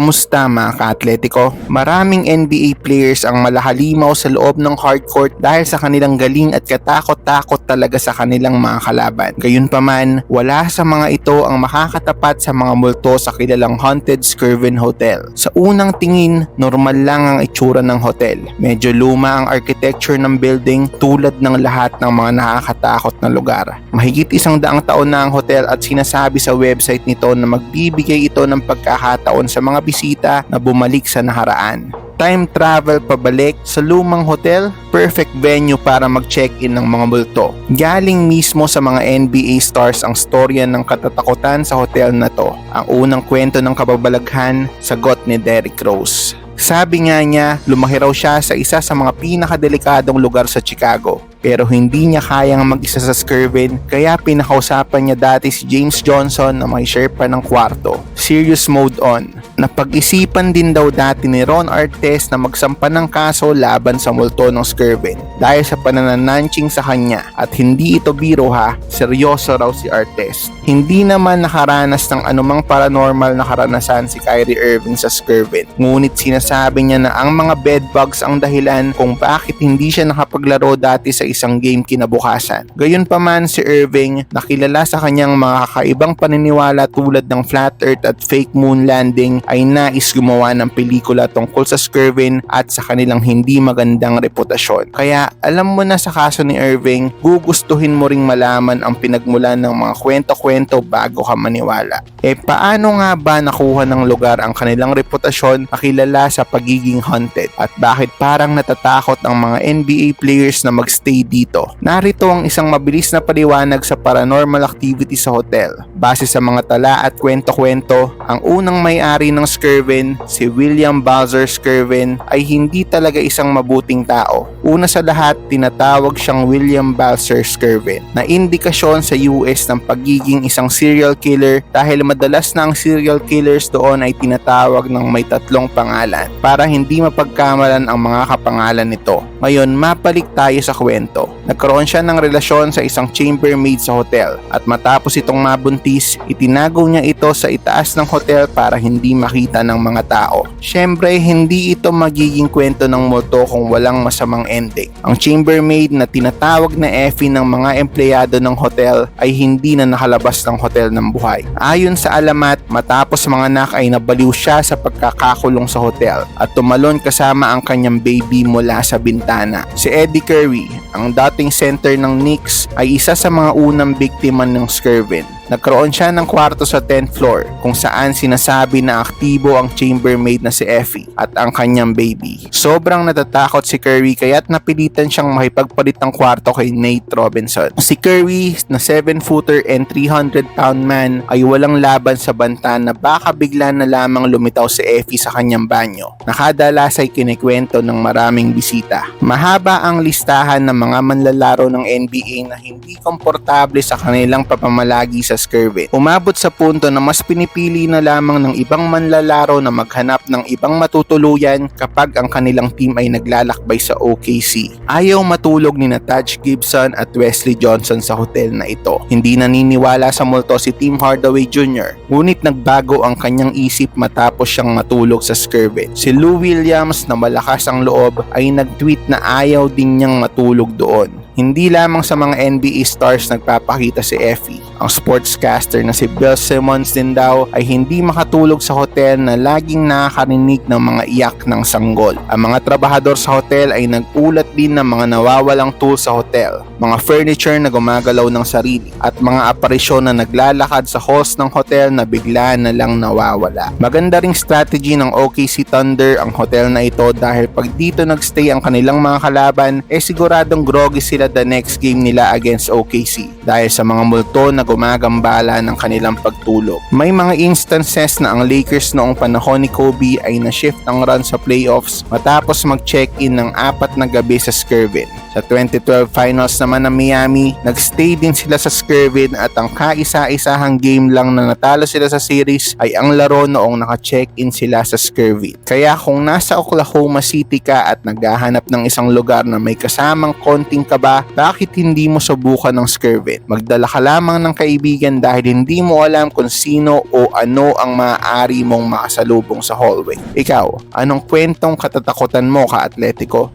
Kumusta mga ka-atletico? Maraming NBA players ang malahalimaw sa loob ng hardcourt dahil sa kanilang galing at katakot-takot talaga sa kanilang mga kalaban. Gayunpaman, wala sa mga ito ang makakatapat sa mga multo sa kilalang Haunted Skirvin Hotel. Sa unang tingin, normal lang ang itsura ng hotel. Medyo luma ang architecture ng building tulad ng lahat ng mga nakakatakot na lugar. Mahigit isang daang taon na ang hotel at sinasabi sa website nito na magbibigay ito ng pagkakataon sa mga bisita na bumalik sa nakaraan. Time travel pabalik sa lumang hotel, perfect venue para mag-check-in ng mga multo. Galing mismo sa mga NBA stars ang storya ng katatakutan sa hotel na to. Ang unang kwento ng kababalaghan, sagot ni Derrick Rose. Sabi nga niya, lumaki raw siya sa isa sa mga pinakadelikadong lugar sa Chicago pero hindi niya kayang mag-isa sa Skirvin kaya pinakausapan niya dati si James Johnson na may sherpa ng kwarto. Serious mode on. Napag-isipan din daw dati ni Ron Artes na magsampa ng kaso laban sa multo ng Skirvin dahil sa pananananching sa kanya at hindi ito biro ha, seryoso raw si Artes. Hindi naman nakaranas ng anumang paranormal na karanasan si Kyrie Irving sa Skirvin. Ngunit sinasabi niya na ang mga bedbugs ang dahilan kung bakit hindi siya nakapaglaro dati sa isang game kinabukasan. Gayunpaman si Irving nakilala sa kanyang mga kakaibang paniniwala tulad ng flat earth at fake moon landing ay nais gumawa ng pelikula tungkol sa Skirvin at sa kanilang hindi magandang reputasyon. Kaya alam mo na sa kaso ni Irving, gugustuhin mo ring malaman ang pinagmulan ng mga kwento-kwento bago ka maniwala. Eh paano nga ba nakuha ng lugar ang kanilang reputasyon nakilala sa pagiging haunted at bakit parang natatakot ang mga NBA players na magstay dito? Narito ang isang mabilis na paliwanag sa paranormal activity sa hotel. Base sa mga tala at kwento-kwento, ang unang may-ari ng Skirvin, si William Balzer Skirvin, ay hindi talaga isang mabuting tao. Una sa lahat, tinatawag siyang William Balzer Skirvin na indikasyon sa US ng pagiging isang serial killer dahil madalas na ang serial killers doon ay tinatawag ng may tatlong pangalan para hindi mapagkamalan ang mga kapangalan nito. Ngayon, mapalik tayo sa kwento. Nagkaroon siya ng relasyon sa isang chambermaid sa hotel at matapos itong mabuntis, itinago niya ito sa itaas ng hotel para hindi makita ng mga tao. Siyempre, hindi ito magiging kwento ng multo kung walang masamang ending. Ang chambermaid na tinatawag na Effie ng mga empleyado ng hotel ay hindi na nakalabas ng hotel ng buhay. Ayon sa alamat, matapos mga anak ay nabaliw siya sa pagkakakulong sa hotel at tumalon kasama ang kanyang baby mula sa bintana. Si Eddie Curry, ang dating center ng Knicks, ay isa sa mga unang biktima ng Skirvin. Nagkaroon siya ng kwarto sa 10th floor kung saan sinasabi na aktibo ang chambermaid na si Effie at ang kanyang baby. Sobrang natatakot si Curry kaya't napilitan siyang makipagpalit ng kwarto kay Nate Robinson. Si Curry na 7-footer and 300 pound man ay walang laban sa banta na baka bigla na lamang lumitaw si Effie sa kanyang banyo. Nakadalas ay kinikwento ng maraming bisita. Mahaba ang listahan ng mga manlalaro ng NBA na hindi komportable sa kanilang papamalagi sa Skirvin. Umabot sa punto na mas pinipili na lamang ng ibang manlalaro na maghanap ng ibang matutuluyan kapag ang kanilang team ay naglalakbay sa OKC. Ayaw matulog ni na Taj Gibson at Wesley Johnson sa hotel na ito. Hindi naniniwala sa multo si Tim Hardaway Jr. Ngunit nagbago ang kanyang isip matapos siyang matulog sa Skirvin. Si Lou Williams na malakas ang loob ay nag-tweet na ayaw din niyang matulog doon. Hindi lamang sa mga NBA stars nagpapakita si Effie. Ang sportscaster na si Bill Simmons din daw ay hindi makatulog sa hotel na laging nakakarinig ng mga iyak ng sanggol. Ang mga trabahador sa hotel ay nagulat din ng mga nawawalang tools sa hotel, mga furniture na gumagalaw ng sarili, at mga aparisyon na naglalakad sa halls ng hotel na bigla na lang nawawala. Maganda ring strategy ng OKC Thunder ang hotel na ito dahil pag dito nagstay ang kanilang mga kalaban, eh siguradong groggy sila the next game nila against OKC dahil sa mga multo na gumagambala ng kanilang pagtulog. May mga instances na ang Lakers noong panahon ni Kobe ay na-shift ang run sa playoffs matapos mag-check-in ng apat na gabi sa Skirvin. Sa 2012 finals naman ng Miami, nagstay din sila sa Skirvin at ang kaisa-isahang game lang na natalo sila sa series ay ang laro noong naka-check-in sila sa Skirvin. Kaya kung nasa Oklahoma City ka at naghahanap ng isang lugar na may kasamang konting kaba, bakit hindi mo subukan ng Skirvin? Magdala ka lamang ng kaibigan dahil hindi mo alam kung sino o ano ang maaari mong makasalubong sa hallway. Ikaw, anong kwentong katatakutan mo ka-atletico?